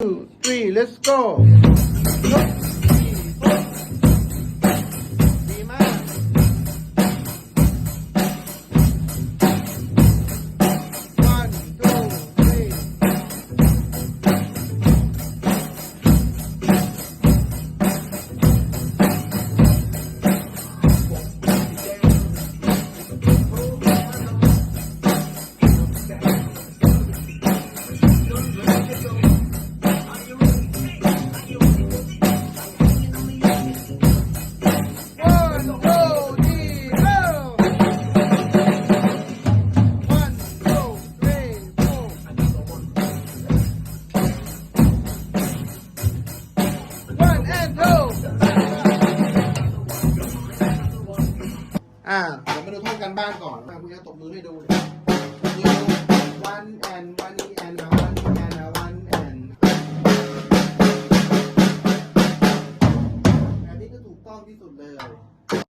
two three let's go อ่าเดี๋ยวมาดูท่อนกันบ้านก่อนมาคุณจะตบมือให้ดูเลยตบมือให้ดู one and one and one and one and อันนี้ก็ถูกต้องที่สุดเลย